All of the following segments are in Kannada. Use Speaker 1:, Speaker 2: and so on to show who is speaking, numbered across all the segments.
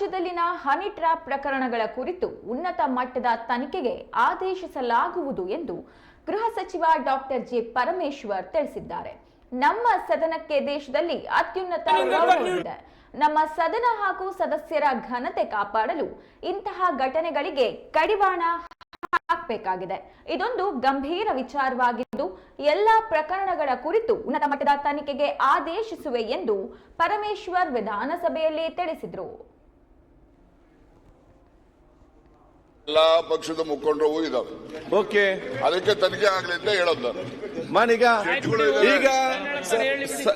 Speaker 1: ರಾಜ್ಯದಲ್ಲಿನ ಹನಿ ಟ್ರ್ಯಾಪ್ ಪ್ರಕರಣಗಳ ಕುರಿತು ಉನ್ನತ ಮಟ್ಟದ ತನಿಖೆಗೆ ಆದೇಶಿಸಲಾಗುವುದು ಎಂದು ಗೃಹ ಸಚಿವ ಡಾಕ್ಟರ್ ಜಿ ಪರಮೇಶ್ವರ್ ತಿಳಿಸಿದ್ದಾರೆ. ನಮ್ಮ ಸದನಕ್ಕೆ ದೇಶದಲ್ಲಿ ಅತ್ಯುನ್ನತ ಗೌರವವಿದೆ ನಮ್ಮ ಸದನ ಹಾಗೂ ಸದಸ್ಯರ ಘನತೆ ಕಾಪಾಡಲು ಇಂತಹ ಘಟನೆಗಳಿಗೆ ಕಡಿವಾಣ ಹಾಕಬೇಕಾಗಿದೆ. ಇದೊಂದು ಗಂಭೀರ ವಿಚಾರವಾಗಿದ್ದು, ಎಲ್ಲ ಪ್ರಕರಣಗಳ ಕುರಿತು ಉನ್ನತ ಮಟ್ಟದ ತನಿಖೆಗೆ ಆದೇಶಿಸುವೆ ಎಂದು ಪರಮೇಶ್ವರ್ ವಿಧಾನಸಭೆಯಲ್ಲಿ ತಿಳಿಸಿದರು.
Speaker 2: ಎಲ್ಲಾ ಪಕ್ಷದ ಮುಖಂಡರು ಇದಾವೆ.
Speaker 3: ಓಕೆ.
Speaker 2: ಅದಕ್ಕೆ ತನಿಖೆ ಆಗಲಿ ಅಂತ ಹೇಳೋದು ನಾನು.
Speaker 3: ಮಾನೀಗ ಈಗ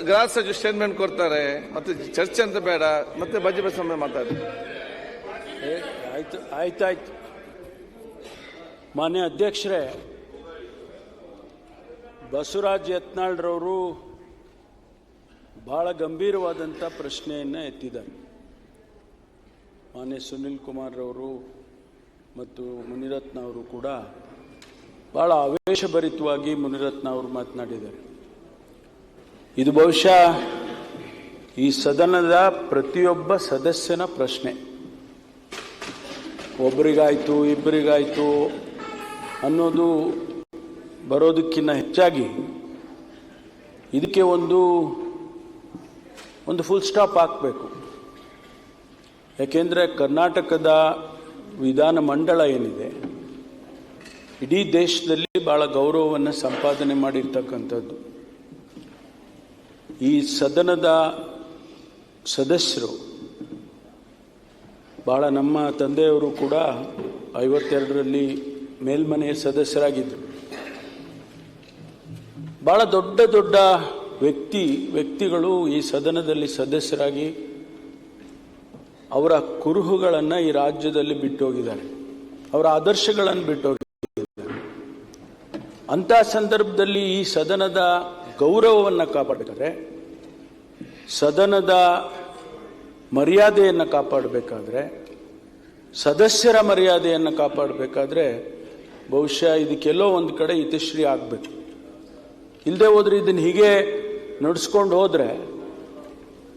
Speaker 3: ಗ್ರಾಸ್ ಸಚಿವ ಸ್ಟೇಟ್ಮೆಂಟ್ ಕೊಡ್ತಾರೆ ಮತ್ತೆ ಚರ್ಚೆ ಅಂತ ಬೇಡ ಮತ್ತೆ ಬಜೆಟ್ ಸಮಯ ಮಾತಾಡಿ.
Speaker 4: ಆಯ್ತು ಆಯ್ತಾಯ್ತು. ಮಾನ್ಯ ಅಧ್ಯಕ್ಷರೇ ಬಸವರಾಜ್ ಯತ್ನಾಳ್ರವರು ಬಹಳ ಗಂಭೀರವಾದಂಥ ಪ್ರಶ್ನೆಯನ್ನು ಎತ್ತಿದ್ದಾರೆ. ಮಾನ್ಯ ಸುನಿಲ್ ಕುಮಾರ್ರವರು ಮತ್ತು ಮುನಿರತ್ನ ಅವರು ಕೂಡ ಬಹಳ ಆವೇಶಭರಿತವಾಗಿ ಮುನಿರತ್ನ ಅವರು ಮಾತನಾಡಿದ್ದಾರೆ. ಇದು ಬಹುಶಃ ಈ ಸದನದ ಪ್ರತಿಯೊಬ್ಬ ಸದಸ್ಯನ ಪ್ರಶ್ನೆ. ಒಬ್ಬರಿಗಾಯ್ತು, ಇಬ್ಬರಿಗಾಯ್ತು ಅನ್ನೋದು ಬರೋದಕ್ಕಿಂತ ಹೆಚ್ಚಾಗಿ ಇದಕ್ಕೆ ಒಂದು ಒಂದು ಫುಲ್ ಸ್ಟಾಪ್ ಹಾಕಬೇಕು. ಯಾಕೆಂದರೆ ಕರ್ನಾಟಕದ ವಿಧಾನ ಮಂಡಳ ಏನಿದೆ? ಇಡೀ ದೇಶದಲ್ಲಿ ಭಾಳ ಗೌರವವನ್ನು ಸಂಪಾದನೆ ಮಾಡಿರ್ತಕ್ಕಂಥದ್ದು. ಈ ಸದನದ ಸದಸ್ಯರು ಭಾಳ ನಮ್ಮ ತಂದೆಯವರು ಕೂಡ ಐವತ್ತೆರಡರಲ್ಲಿ ಮೇಲ್ಮನೆಯ ಸದಸ್ಯರಾಗಿದ್ದರು ಭಾಳ ದೊಡ್ಡ ದೊಡ್ಡ ವ್ಯಕ್ತಿ ವ್ಯಕ್ತಿಗಳು ಈ ಸದನದಲ್ಲಿ ಸದಸ್ಯರಾಗಿ ಅವರ ಕುರುಹುಗಳನ್ನು ಈ ರಾಜ್ಯದಲ್ಲಿ ಬಿಟ್ಟೋಗಿದ್ದಾರೆ. ಅವರ ಆದರ್ಶಗಳನ್ನು ಬಿಟ್ಟೋಗಿದ್ದಾರೆ. ಅಂಥ ಸಂದರ್ಭದಲ್ಲಿ ಈ ಸದನದ ಗೌರವವನ್ನು ಕಾಪಾಡಿದರೆ ಸದನದ ಮರ್ಯಾದೆಯನ್ನು ಕಾಪಾಡಬೇಕಾದ್ರೆ, ಸದಸ್ಯರ ಮರ್ಯಾದೆಯನ್ನು ಕಾಪಾಡಬೇಕಾದ್ರೆ ಬಹುಶಃ ಇದಕ್ಕೆಲ್ಲೋ ಒಂದು ಕಡೆ ಹಿತಶ್ರೀ ಆಗಬೇಕು. ಇಲ್ಲದೆ ಹೋದರೆ ಇದನ್ನು ಹೀಗೆ ನಡೆಸ್ಕೊಂಡು ಹೋದರೆ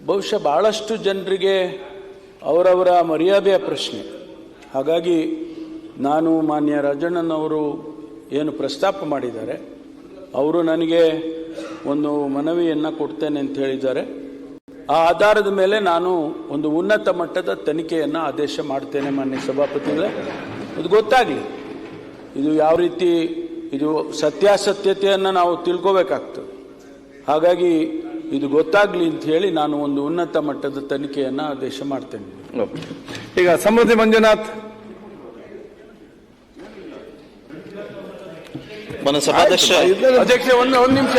Speaker 4: ಬಹುಶಃ ಭಾಳಷ್ಟು ಜನರಿಗೆ ಅವರವರ ಮರ್ಯಾದೆಯ ಪ್ರಶ್ನೆ. ಹಾಗಾಗಿ ನಾನು ಮಾನ್ಯ ರಾಜಣ್ಣನವರು ಏನು ಪ್ರಸ್ತಾಪ ಮಾಡಿದ್ದಾರೆ, ಅವರು ನನಗೆ ಒಂದು ಮನವಿಯನ್ನು ಕೊಡ್ತೇನೆ ಅಂತ ಹೇಳಿದ್ದಾರೆ. ಆ ಆಧಾರದ ಮೇಲೆ ನಾನು ಒಂದು ಉನ್ನತ ಮಟ್ಟದ ತನಿಖೆಯನ್ನು ಆದೇಶ ಮಾಡ್ತೇನೆ ಮಾನ್ಯ ಸಭಾಪತಿಗಳೇ. ಅದು ಗೊತ್ತಾಗಲಿ. ಇದು ಯಾವ ರೀತಿ, ಇದು ಸತ್ಯಾಸತ್ಯತೆಯನ್ನು ನಾವು ತಿಳ್ಕೋಬೇಕಾಗ್ತದೆ. ಹಾಗಾಗಿ ಇದು ಗೊತ್ತಾಗ್ಲಿ ಅಂತ ಹೇಳಿ ನಾನು ಒಂದು ಉನ್ನತ ಮಟ್ಟದ ತನಿಖೆಯನ್ನ ಆದೇಶ ಮಾಡ್ತೇನೆ.
Speaker 3: ಈಗ ಸಮೃದ್ಧಿ ಮಂಜುನಾಥ್. ಅಧ್ಯಕ್ಷ ಒಂದು ನಿಮಿಷ.